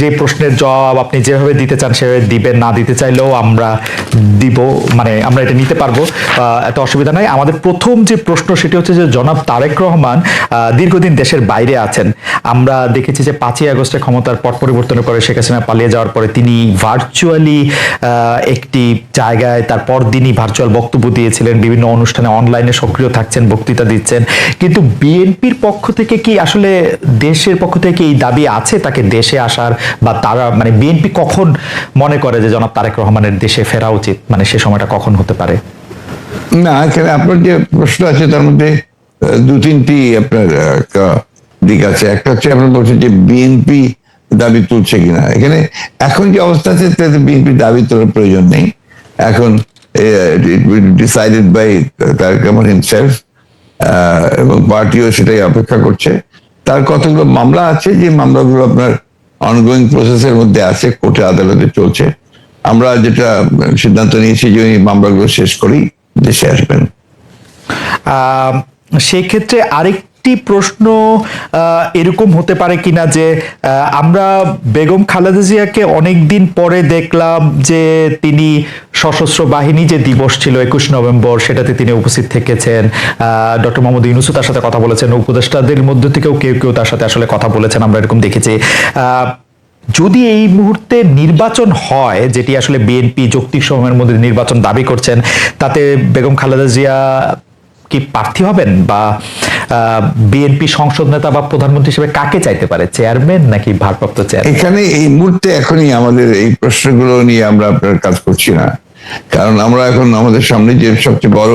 যে প্রশ্নের জবাব আপনি যেভাবে দিতে চান, সেভাবে দিবেন, না দিতে চাইলেও আমরা দিব মানে আমরা এটা নিতে পারব। এত অসুবিধা নাই। আমাদের প্রথম যে প্রশ্ন, সেটি হচ্ছে যে জনাব তারেক রহমান দীর্ঘদিন দেশের বাইরে আছেন। আমরা দেখেছি যে পাঁচই আগস্টে ক্ষমতার পট পরিবর্তনের পরে শেখ হাসিনা পালিয়ে যাওয়ার পরে তিনি ভার্চুয়ালি একটি জায়গায় তার পরদিনই ভার্চুয়াল বক্তব্য দিয়েছিলেন। বিভিন্ন অনুষ্ঠানে অনলাইনে সক্রিয় থাকছেন, বক্তৃতা দিচ্ছেন। কিন্তু বিএনপির পক্ষ থেকে কি আসলে দেশের পক্ষ থেকে এই দাবি আছে? তাকে দেশে আসার বা তারা মানে বিএনপি কখন মনে করে যে জনাব তারেক রহমানের দেশে ফেরা উচিত? মানে সে সময়টা কখন হতে পারে? না, এখানে আপনার যে প্রশ্ন আছে, তার মধ্যে দু তিনটি আপনার দিক আছে। একটা হচ্ছে আপনার বলছেন যে বিএনপি দাবি তুলছে কিনা। এখানে এখন যে অবস্থা আছে বিএনপি দাবি তোলার প্রয়োজন নেই। এখন decided by Tarique Rahman himself এবং পার্টিও সেটাই অপেক্ষা করছে। তার কতগুলো মামলা আছে, যে মামলাগুলো আপনার অনগোয়িং প্রসেসের মধ্যে আছে কোর্টে আদালতে চলছে। আমরা যেটা সিদ্ধান্ত নিয়েছি যে ওই মামলাগুলো শেষ করেই দেশে আসবেন। সেক্ষেত্রে আরেকটি প্রশ্ন আহ, এরকম হতে পারে কিনা যে আমরা বেগম খালেদা জিয়াকে অনেকদিন পরে দেখলাম যে তিনি সশস্ত্র বাহিনী যে দিবস ছিল একুশ নভেম্বর, সেটাতে তিনি উপস্থিত থেকেছেন। ডক্টর মোহাম্মদ ইউনুসু তার সাথে কথা বলেছেন। উপদেষ্টাদের মধ্যে থেকেও কেউ কেউ তার সাথে আসলে কথা বলেছেন, আমরা এরকম দেখেছি। যদি এই মুহূর্তে নির্বাচন হয়, যেটি আসলে বিএনপি যৌক্তিক সময়ের মধ্যে নির্বাচন দাবি করছেন, তাতে বেগম খালেদা জিয়া কি প্রার্থী হবেন? বা বিএনপি সংসদ নেতা বা প্রধানমন্ত্রী হিসেবে কাকে চাইতে পারে? চেয়ারম্যান নাকি ভারপ্রাপ্ত চেয়ারম্যান? এখানে এই মুহূর্তে এখনই আমাদের এই প্রশ্নগুলো নিয়ে আমরা কাজ করছি না। কারণ আমরা এখন আমাদের সামনে যে সবচেয়ে বড়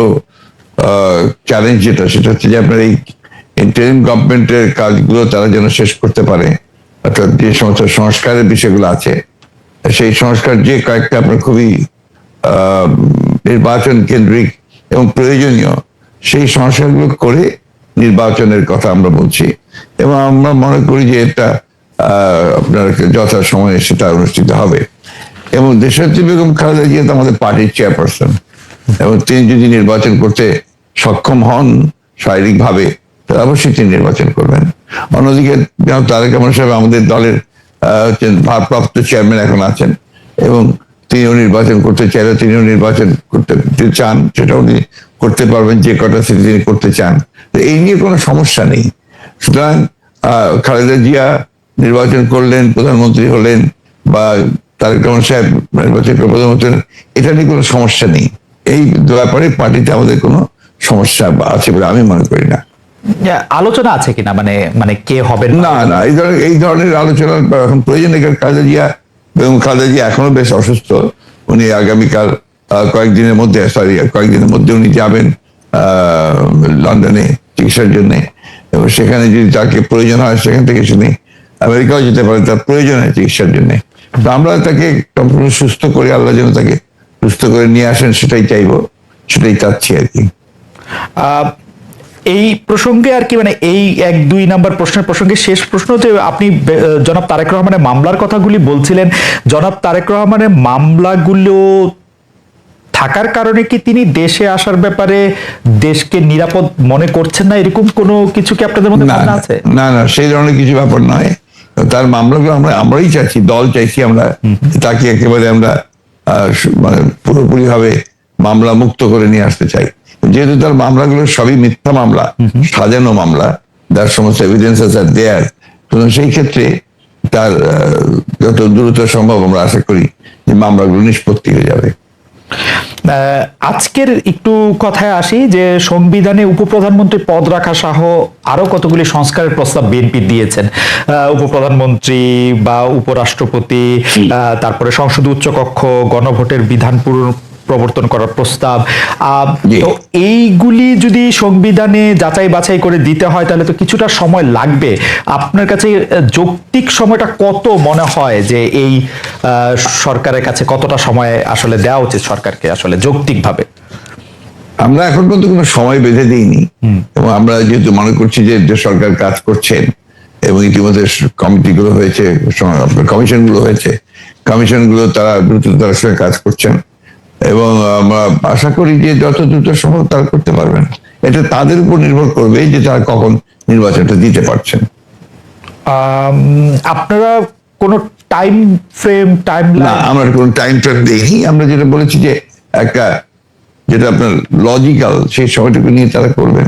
চ্যালেঞ্জ যেটা, সেটা হচ্ছে যে আপনার এই ইন্টারিম গভর্নমেন্টের কাজগুলো তারা যেন শেষ করতে পারে। অর্থাৎ যে সমস্ত সংস্কারের বিষয়গুলো আছে, সেই সংস্কার যে কয়েকটা আপনার খুবই নির্বাচন কেন্দ্রিক এবং প্রয়োজনীয়, সেই সংস্কারগুলো করে নির্বাচনের কথা আমরা বলছি। এবং আমরা মনে করি যে এটা আপনার যথা সময়ে সেটা অনুষ্ঠিত হবে। এবং দেশাত্রী বেগম খালেদা জিয়া তো আমাদের পার্টির চেয়ারপারসন এবং তিনি যদি নির্বাচন করতে সক্ষম হন শারীরিকভাবে, তাহলে অবশ্যই তিনি নির্বাচন করবেন। অন্যদিকে তারেক রহমান সাহেব আমাদের দলের ভারপ্রাপ্ত চেয়ারম্যান এখন আছেন এবং তিনিও নির্বাচন করতে চাইলে তিনিও নির্বাচন করতে চান সেটাও উনি করতে পারবেন, যে কটা সিটি তিনি করতে চান। তো এই নিয়ে কোনো সমস্যা নেই। সুতরাং খালেদা জিয়া নির্বাচন করলেন, প্রধানমন্ত্রী হলেন বা তারেক রহমান সাহেব প্রধানমন্ত্রী এটা নিয়ে কোনো সমস্যা নেই। এই ব্যাপারে পার্টিতে আমাদের কোনো সমস্যা আছে বলে আমি মনে করি না। আলোচনা আছে কিনা? মানে মানে কে হবেন না? না এই ধরনের এই ধরনের আলোচনার এখন প্রয়োজন খালেদা জিয়া এবং খালেদা জিয়া এখনও বেশ অসুস্থ। উনি আগামীকাল কয়েকদিনের মধ্যে সরি কয়েকদিনের মধ্যে উনি যাবেন আহ, লন্ডনে চিকিৎসার জন্য। এবং সেখানে যদি তাকে প্রয়োজন হয় সেখান থেকে শুনি আমেরিকাও যেতে পারে তার প্রয়োজন হয় চিকিৎসার জন্য। তো আমরা তাকে সম্পূর্ণ সুস্থ করে আল্লাহ যেন তাকে সুস্থ করে নিয়ে আসেন সেটাই চাইব সেটাই চাচ্ছি আর কি। এই প্রসঙ্গে আর কি মানে এই এক দুই নাম্বার প্রশ্নের প্রসঙ্গে শেষ প্রশ্ন যে আপনি জনাব তারেক রহমানের মামলার কথাগুলি বলছিলেন। জনাব তারেক রহমানের মামলাগুলো থাকার কারণে কি তিনি দেশে আসার ব্যাপারে দেশকে নিরাপদ মনে করছেন না? এরকম কোনো কিছু কি আপনাদের মধ্যে আছে? না না সেই ধরনের কিছু ব্যাপার নয়। তার মামলাগুলো আমরা আমরাই চাইছি দল চাইছি আমরা তাকে একেবারে আমরা মানে পুরোপুরি ভাবে মামলা মুক্ত করে নিয়ে আসতে চাই। যেহেতু তার মামলাগুলো সবই মিথ্যা মামলা সাজানো মামলা যার সমস্ত এভিডেন্সেস আর দেয়ার সেই ক্ষেত্রে তার যত দ্রুত সম্ভব আমরা আশা করি যে মামলাগুলো নিষ্পত্তি হয়ে যাবে। আজকের একটু কথায় আসি যে সংবিধানে উপপ্রধানমন্ত্রী পদ রাখা সহ আরও কতগুলি সংস্কারের প্রস্তাব বিএনপি দিয়েছেন। আহ, উপপ্রধানমন্ত্রী বা উপরাষ্ট্রপতি আহ, তারপরে সংসদ উচ্চকক্ষ গণভোটের বিধান প্রবর্তন করার প্রস্তাব। তো এইগুলি যদি সংবিধানে যাচাই বাছাই করে দিতে হয় তাহলে তো কিছুটা সময় লাগবে। আপনার কাছে যৌক্তিক সময়টা কত মনে হয় যে এই সরকারের কাছে কতটা সময় আসলে দেওয়া উচিত সরকারকে আসলে যৌক্তিকভাবে? আমরা এখন পর্যন্ত কোনো সময় বেঁধে দিইনি। এবং আমরা যেহেতু মনে করছি যে যে সরকার কাজ করছেন এবং ইতিমধ্যে কমিটিগুলো হয়েছে কমিশনগুলো হয়েছে কমিশনগুলো তারা দ্রুততার সঙ্গে কাজ করছেন। এবং আমরা আশা করি যে যত দ্রুত সম্ভব তারা করতে পারবেন। এটা তাদের উপর নির্ভর করবে যে তারা কখন নির্বাচনটা দিতে পারছেন। আপনারা কোনো টাইম ফ্রেম টাইম না আমরা কোনো টাইম ফ্রেম দেখি আমরা যেটা বলেছি যে একটা যেটা আপনার লজিক্যাল সেই সময়টুকু নিয়ে তারা করবেন।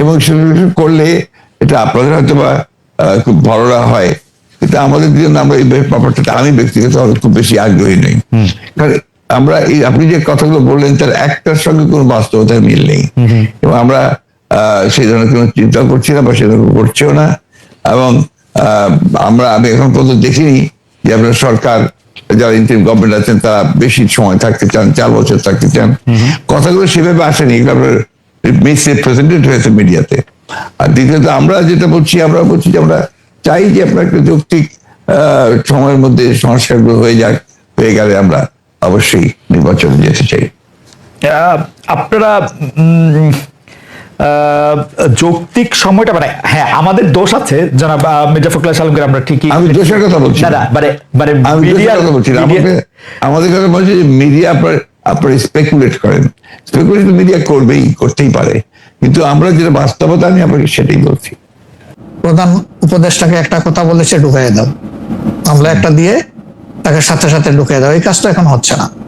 এবং স্পেকুলেশন করলে এটা আপনাদের হয়তো বা খুব ভররা হয়। কিন্তু আমাদের জন্য আমরা এই ব্যাপারটা আমি ব্যক্তিগত খুব বেশি আগ্রহী নেই। কারণ আমরা এই আপনি যে কথাগুলো বললেন তার একটার সঙ্গে কোনো বাস্তবতার মিল নেই। এবং আমরা আহ, সেই ধরনের কোনো চিন্তা করছি না বা সে ধরনের করছেও না। এবং আহ, আমরা আমি এখন পর্যন্ত দেখিনি যে আপনার সরকার যারা ইন্টারিম গভর্নমেন্ট আছেন তারা বেশি সময় থাকতে চান চার বছর থাকতে চান। কথাগুলো সেভাবে আসেনি। এগুলো আপনার মিসরিপ্রেজেন্টেড হয়েছে মিডিয়াতে। আর দ্বিতীয়ত আমরা যেটা বলছি আমরা বলছি যে আমরা চাই যে আপনার একটা যৌক্তিক সময়ের মধ্যে সংস্কারগুলো হয়ে যাক হয়ে গেলে আমরা অবশ্যই নির্বাচনে যেতে চাই। আপনারা যৌক্তিক সময়টা মানে হ্যাঁ আমাদের দোষ আছে জনাব মির্জা ফখরুল সালামকে আমরা ঠিকই আমি দোষের কথা বলছি না। মানে মানে দোষের কথা বলছি। আমাদের কথা বলছি মিডিয়া আপনার আপনার স্পেকুলেট করেন। স্পেকুলেট মিডিয়া করবেই, করতেই পারে। কিন্তু আমরা যেটা বাস্তবতা আমি আপনাকে সেটাই বলছি। প্রধান উপদেষ্টাকে একটা কথা বলেছে ঢুকাই দাও। আমরা একটা দিয়ে তাকে সাথে সাথে ঢুকিয়ে দাও। এই কাজটা এখন হচ্ছে না।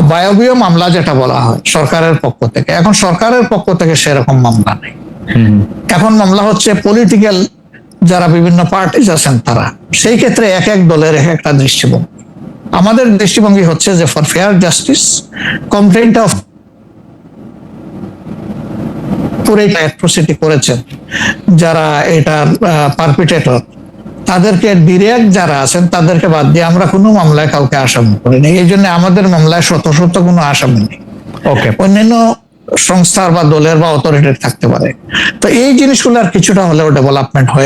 বায়বীয় মামলা যেটা বলা হয় সরকারের পক্ষ থেকে। এখন সরকারের পক্ষ থেকে সেরকম মামলা নেই। এখন মামলা হচ্ছে পলিটিক্যাল যারা বিভিন্ন পার্টিজ আছেন তারা সেই ক্ষেত্রে এক এক দলের এক একটা দৃষ্টিভঙ্গি। আমাদের দৃষ্টিভঙ্গি হচ্ছে যে for fair justice complaint of পুরোটা অ্যাট্রোসিটি করেছেন যারা এটা পারপিটেটর তাদেরকে ডিরেক্ট যারা আছেন তাদেরকে বাদ দিয়ে আমরা কোনো মামলায় কাউকে আসামি করিনি এই জন্য আমাদের মামলায় শত শত কোনো আসামি নেই। ওকে অন্যান্য সংস্থার বা দলের বা অথরিটির থাকতে পারে। তো এই জিনিসগুলো আর কিছুটা হলেও ডেভেলপমেন্ট হয়ে